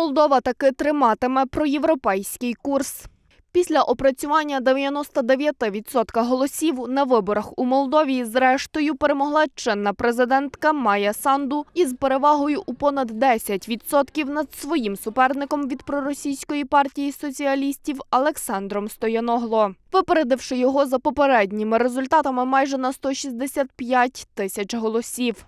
Молдова таки триматиме проєвропейський курс. Після опрацювання 99% голосів на виборах у Молдові зрештою перемогла чинна президентка Майя Санду із перевагою у понад 10% над своїм суперником від проросійської партії соціалістів Олександром Стояногло, випередивши його за попередніми результатами майже на 165 тисяч голосів.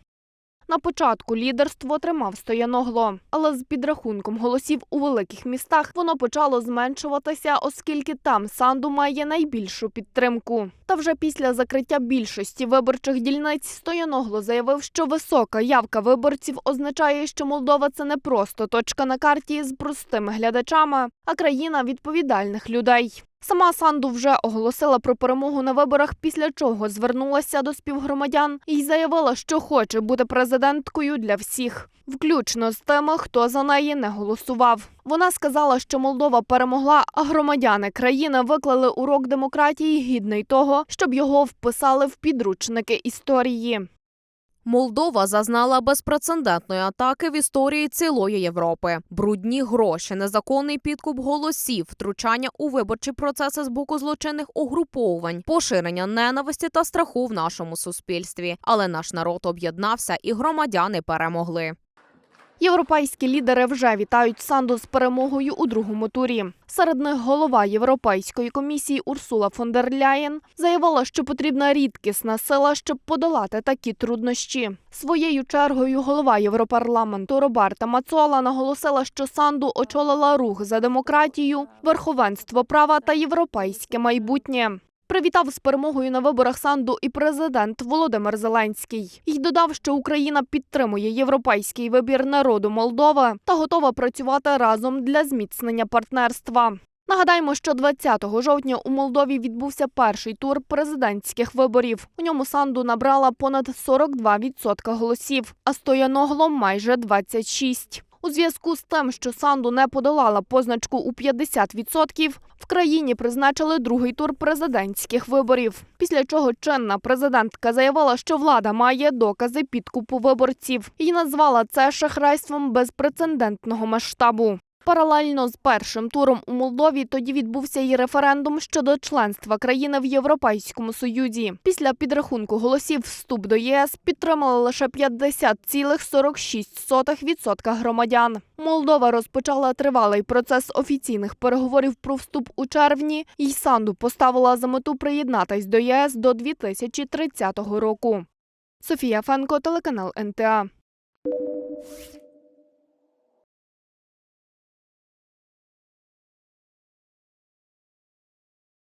На початку лідерство тримав Стояногло, але з підрахунком голосів у великих містах воно почало зменшуватися, оскільки там Санду має найбільшу підтримку. Та вже після закриття більшості виборчих дільниць Стояногло заявив, що висока явка виборців означає, що Молдова це не просто точка на карті з простими глядачами, а країна відповідальних людей. Сама Санду вже оголосила про перемогу на виборах, після чого звернулася до співгромадян і заявила, що хоче бути президенткою для всіх, включно з тими, хто за неї не голосував. Вона сказала, що Молдова перемогла, а громадяни країни виклали урок демократії гідний того, щоб його вписали в підручники історії. Молдова зазнала безпрецедентної атаки в історії цілої Європи. Брудні гроші, незаконний підкуп голосів, втручання у виборчі процеси з боку злочинних угруповувань, поширення ненависті та страху в нашому суспільстві. Але наш народ об'єднався і громадяни перемогли. Європейські лідери вже вітають Санду з перемогою у другому турі. Серед них голова Європейської комісії Урсула фон дер Ляєн заявила, що потрібна рідкісна сила, щоб подолати такі труднощі. Своєю чергою голова Європарламенту Роберта Мацола наголосила, що Санду очолила рух за демократію, верховенство права та європейське майбутнє. Привітав з перемогою на виборах Санду і президент Володимир Зеленський. І додав, що Україна підтримує європейський вибір народу Молдови та готова працювати разом для зміцнення партнерства. Нагадаємо, що 20 жовтня у Молдові відбувся перший тур президентських виборів. У ньому Санду набрала понад 42% голосів, а Стояногло – майже 26%. У зв'язку з тим, що Санду не подолала позначку у 50%, в країні призначили другий тур президентських виборів. Після чого чинна президентка заявила, що влада має докази підкупу виборців і назвала це шахрайством безпрецедентного масштабу. Паралельно з першим туром у Молдові тоді відбувся і референдум щодо членства країни в Європейському Союзі. Після підрахунку голосів вступ до ЄС підтримали лише 50,46% громадян. Молдова розпочала тривалий процес офіційних переговорів про вступ у червні, і Санду поставила за мету приєднатись до ЄС до 2030 року. Софія Фенко, телеканал НТА.